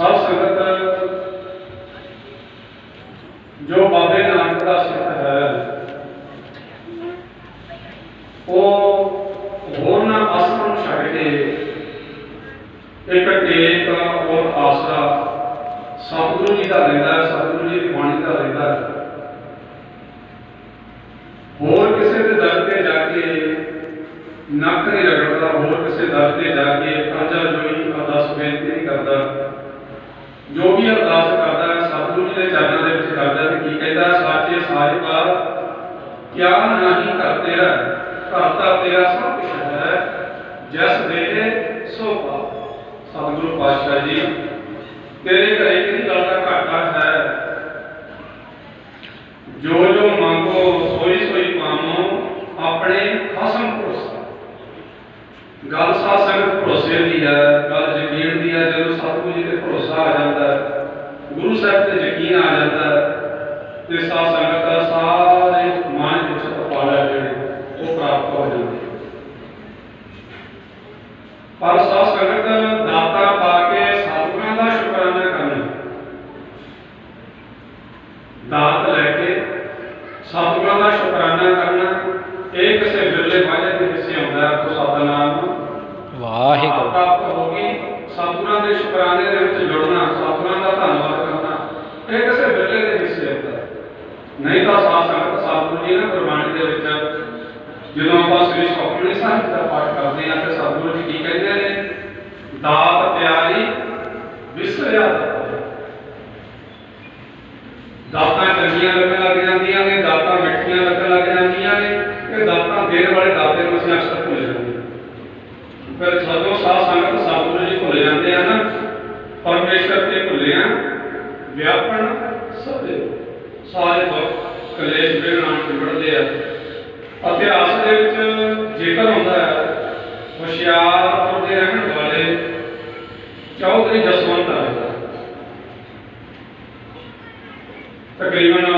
ਸਾਧ ਸੰਗਤ ਜੋ ਬਾਬੇ ਨਾਨਕ ਦਾ ਸਿੱਖ ਹੈ, ਉਹ ਹੋਰਨਾਂ ਆਸਰਾਂ ਨੂੰ ਛੱਡ ਕੇ ਇੱਕ ਟੇਕ ਔਰ ਆਸਰਾ ਸਤਿਗੁਰੂ ਜੀ ਦਾ ਲੈਂਦਾ ਹੈ, ਸਤਿਗੁਰੂ ਜੀ ਦੀ ਬਾਣੀ ਦਾ ਲੈਂਦਾ ਹੈ। ਹੋਰ ਕਿਸੇ ਦੇ ਦਰ ਤੇ ਜਾ ਕੇ ਨੱਕ ਨਹੀਂ ਰਗੜਦਾ, ਹੋਰ ਕਿਸੇ ਦਰ ਤੇ ਜਾ ਕੇ ਕਾਂਜਾ ਜੋਈ ਅਰਦਾਸ ਬੇਨਤੀ ਨਹੀਂ ਕਰਦਾ। ਜੋ ਵੀ ਅਰਦਾਸ ਕਰਦਾ ਹੈ, ਸਤਿਗੁਰੂ ਜੀ ਦੇ ਚਰਨਾਂ ਦੇ ਵਿੱਚ ਕਰਦਾ ਹੈ ਕੀ ਕਹਿੰਦਾ ਸਾਚੇ ਸਾਹਿਬਕਾਰ ਕਿਆ ਨਹੀਂ ਕਰ ਤੇਰਾ ਕਰਤਾ ਤੇਰਾ ਸਭ ਕੁਛ ਹੈ, ਜਸ ਦੇ ਸੋ ਪਾ ਸਤਿਗੁਰੂ ਪਾਤਸ਼ਾਹ ਜੀ, ਤੇਰੇ ਘਰੇ ਕਿਹੜੀ ਗੱਲ ਦਾ ਘਾਟਾ ਹੈ? ਜੋ ਜੋ ਮੰਗੋ, ਸੋਈ ਸੋਈ ਪਾਵੋ, ਆਪਣੇ ਖਸਮ ਭਰੋਸਾ। ਗੱਲ ਸਾਧ ਸੰਗਤ ਭਰੋਸੇ ਦੀ ਹੈ, ਗੱਲ ਯਕੀਨ ਦੀ ਹੈ, ਜਦੋਂ ਸਤਿਗੁਰੂ ਜੀ ਤੇ ਭਰੋਸਾ ਆ ਜਾਂਦਾ ਗੁਰੂ ਸਾਹਿਬ ਤੇ ਯਕੀਨ ਆ ਜਾਂਦਾ ਹੈ ਤੇ ਸਾਧ ਸੰਗਤ ਦਾ ਸਾਰੇ ਮਨ ਵਿੱਚ ਤਪਾਲਾ ਜਿਹੜੇ ਉਹ ਪ੍ਰਾਪਤ ਹੋ ਜਾਂਦੇ ਹਨ। ਪਰ ਸਾਧ ਸੰਗਤ ਦਾਤਾ ਪਾ ਕੇ ਸਤਿਗੁਰਾਂ ਦਾ ਸ਼ੁਕਰਾਨਾ ਕਰਨਾ ਦਾਤ ਲੈ ਕੇ ਸਤਿਗੁਰਾਂ ਦਾ ਸ਼ੁਕਰਾਨਾ ਕਰਨਾ ਇਹ ਕਿਸੇ ਬਿਰਲੇ ਵਾਲੇ ਦੇ ਹਿੱਸੇ ਆਉਂਦਾ ਹੈ ਤੋ ਸਤਨਾਮ ਵਾਹਿਗੁਰੂ ਪ੍ਰਾਪਤ ਹੋ ਗਈ ਸਤਿਗੁਰਾਂ ਦੇ ਸ਼ੁਕਰਾਨੇ ਦੇ ਵਿੱਚ ਜੁੜਨਾ ਸਤਿਗੁਰਾਂ ਦਾ ਧੰਨਵਾਦ ਕਰਨਾ ਇਹ ਕਿਸੇ ਬਿਰਲੇ ਦੇ ਹਿੱਸੇ ਆਉਂਦਾ ਹੈ। ਨਹੀਂ ਤਾਂ ਸਾਧ ਸੰਗਤ ਸਤਿਗੁਰੂ ਜੀ ਨੇ ਗੁਰਬਾਣੀ ਦੇ ਵਿੱਚ ਜਦੋਂ ਆਪਾਂ ਸ੍ਰੀ ਸੁਖਮਨੀ ਸਾਹਿਬ ਦਾ ਪਾਠ ਕਰਦੇ ਹਾਂ ਤੇ ਸਤਿਗੁਰੂ ਜੀ ਕੀ ਕਹਿੰਦੇ ਨੇ? ਦਾਤ ਪਿਆਰੀ ਵਿਸਰਿਆ ਦਾਤਾਂ ਚੰਗੀਆਂ ਲੱਗਣ ਲੱਗ ਜਾਂਦੀਆਂ ਨੇ, ਦਾਤਾਂ ਮਿੱਠੀਆਂ ਲੱਗਣ ਲੱਗ ਜਾਂਦੀਆਂ ਨੇ ਤੇ ਦਾਤਾਂ ਦੇਣ ਵਾਲੇ ਦਾਤੇ ਨੂੰ ਅਸੀਂ ਅਕਸਰ ਭੁੱਲ ਜਾਂਦੇ ਹਾਂ ਫਿਰ ਜਦੋਂ ਸਾਧ ਸੰਗਤ ਸਤਿਗੁਰੂ ਜੀ ਭੁੱਲ ਜਾਂਦੇ ਆ ਨਾ ਪਰਮੇਸ਼ਰ ਤੇ ਭੁੱਲਿਆ ਵਿਆਪਣ ਵਿਆਪਨ ਸਾਰੇ ਦੁੱਖ ਕਲੇਸ਼ ਬਿਗੜਾਂ ਨਿਬੜਦੇ ਆ। ਇਤਿਹਾਸ ਦੇ ਵਿੱਚ ਜੇਕਰ ਹੁੰਦਾ ਹੈ। ਹੁਸ਼ਿਆਰਪੁਰ ਦੇ ਰਹਿਣ ਵਾਲੇ ਚੌਧਰੀ ਜਸਵੰਤ ਰਾਏ ਤਕਰੀਬਨ